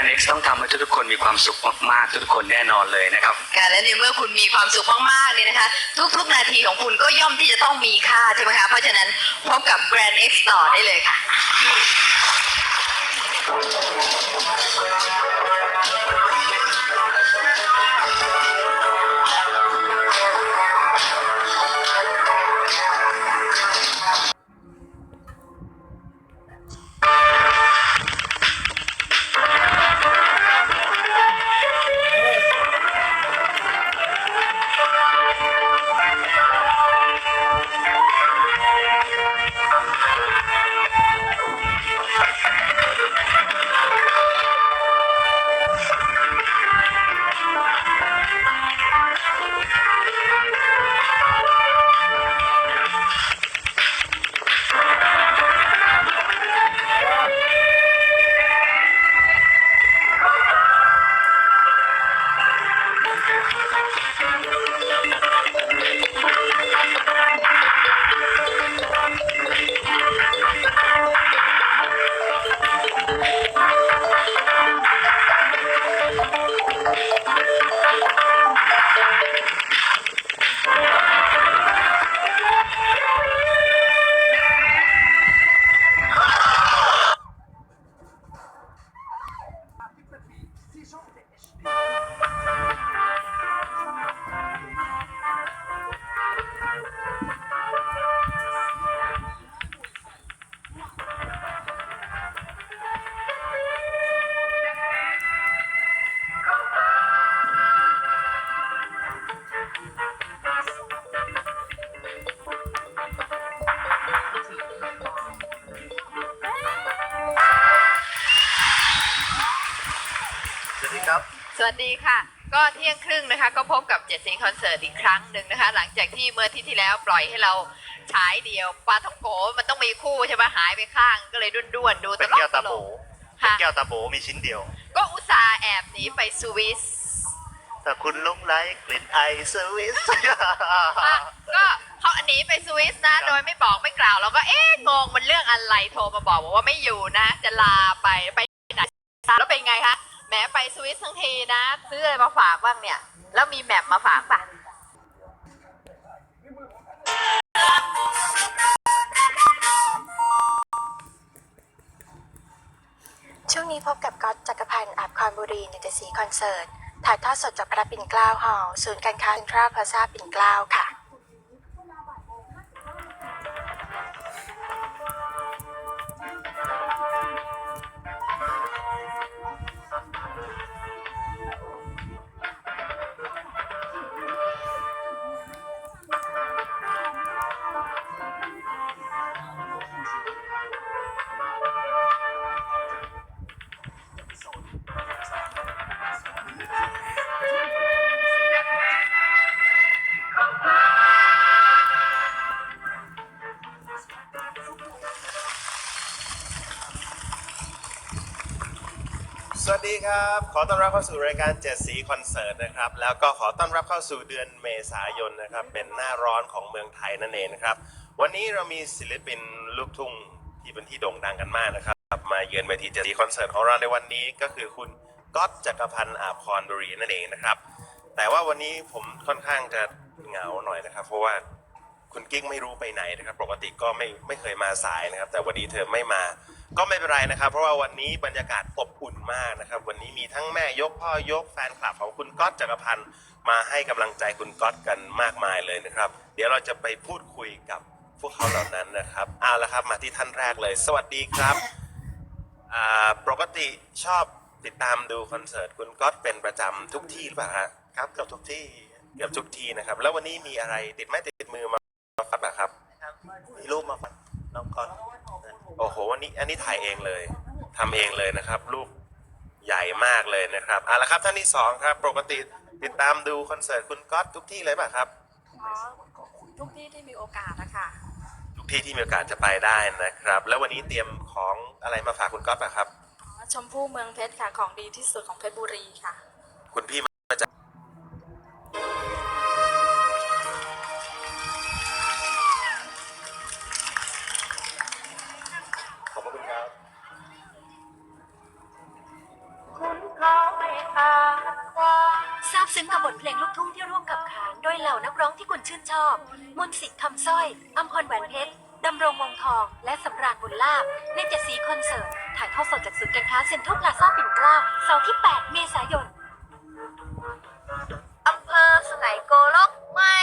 การ X ต้องทำให้ทุกๆคนมีความสุขมากๆ ทุกๆคนแน่นอนเลยนะครับค่ะและในเมื่อคุณมีความสุขมากๆเนี่ยนะคะ ทุกๆนาทีของคุณก็ย่อมที่จะต้องมีค่าใช่ไหมคะ เพราะฉะนั้นพบกับ Grand X ต่อได้เลยค่ะส วัสดีค่ะ ก็เที่ยงครึ่งนะคะ ก็พบกับเจ็ดสีคอนเสิร์ตอีกครั้งหนึ่งนะคะ หลังจากที่เมื่ออาที่ที่แล้วปล่อยให้เราฉายเดียวปลาท่องโกมันต้องมีคู่ใช่ไหมหายไปข้างก็เลยด้วนๆดูตเป็นลกแก้วตตาลโบกเป็นค่ะแก้วตาโบมีชิ้นเดียว ก็อุตส่าห์แอบหนีไปสวิสแต่คุณหลุงไลกลิ่นไอสวิส อะก็เขาหนีไปสวิสนะ ครับ โดยไม่บอกไม่กล่าวเราก็เอ๊ะงงมันเรื่องอะไรโทรมาบอกบอกว่าไม่อยู่นะ จะลาไปไปไหนแล้วเป็นไงคะ แหมไปสวิสทั้งทีนะ ซื้ออะไรมาฝากบ้างเนี่ย แล้วมีแมปมาฝากป่ะ ช่วงนี้พบกับก๊อตจักรพันธ์อาบคอนบุรีในเดซีคอนเสิร์ต ถ่ายทอดสดจากพระปิ่นเกล้าฮอลล์ศูนย์การค้าเซ็นทรัลพลาซาปิ่นเกล้าค่ะ วัสดีครับ ขอต้อนรับเข้าสู่รายการเจ็ดสีคอนเสิร์ตนะครับ แล้วก็ขอต้อนรับเข้าสู่เดือนเมษายนนะครับ เป็นหน้าร้อนของเมืองไทยนั่นเองนะครับ วันนี้เรามีศิลปินลูกทุ่งที่เป็นที่โด่งดังกันมากนะครับ มาเยือนเวทีเจ็ดสีคอนเสิร์ตของเราในวันนี้ก็คือคุณก๊อตจักรพันธ์อาภรบุรีนั่นเองนะครับ แต่ว่าวันนี้ผมค่อนข้างจะเหงาหน่อยนะครับ เพราะว่าคุณกิ๊กไม่รู้ไปไหนนะครับ ปกติก็ไม่ไม่เคยมาสายนะครับ แต่วันนี้เธอไม่มา ก็ไม่เป็นไรนะครับ เพราะว่าวันนี้บรรยากาศอบอุ่นมากนะครับ วันนี้มีทั้งแม่ยกพ่อยกแฟนคลับของคุณก๊อตจักรพันธ์มาให้กำลังใจคุณก๊อตกันมากมายเลยนะครับ เดี๋ยวเราจะไปพูดคุยกับพวกเขาเหล่านั้นนะครับเอาละครับมาที่ท่านแรกเลย สวัสดีครับอ่าปกติชอบติดตามดูคอนเสิร์ตคุณก๊อตเป็นประจำทุกที่หรือเปล่าฮะครับเกือบทุกที่เกือบทุกที่นะครับ แล้ววันนี้มีอะไรติดไม้ติดมือมามาฝากนะครับ มีรูปมาฝากน้องก๊อต โอ้โหวันนี้อันนี้ถ่ายเองเลยทำเองเลยนะครับ รูปใหญ่มากเลยนะครับเอาละครับท่านที่สองครับ ปกติติดตามดูคอนเสิร์ตคุณก๊อตทุกที่เลยป่ะครับอ๋อทุกที่ที่มีโอกาสนะคะทุกที่ที่มีโอกาสจะไปได้นะครับ แล้ววันนี้เตรียมของอะไรมาฝากคุณก๊อตป่ะครับอ๋อชมพู่เมืองเพชรค่ะของดีที่สุดของเพชรบุรีค่ะ คุณพี่ ซึ้งกับบทเพลงลูกทุ่งที่ร่วมกับขานโดยเหล่านักร้องที่คุณชื่นชอบ มนต์สิทธิ์คำสร้อยอัมพรแหวนเพชรดำรงวงทอง และสำราญบุญลาบในเจ็ดสีคอนเสิร์ต ถ่ายทอดสดจากศูนย์การค้าเซ็นทรัลพลาซ่าปิ่นเกล้าเสาร์ที่ 8 เมษายนอำเภอสไนโกลกไม่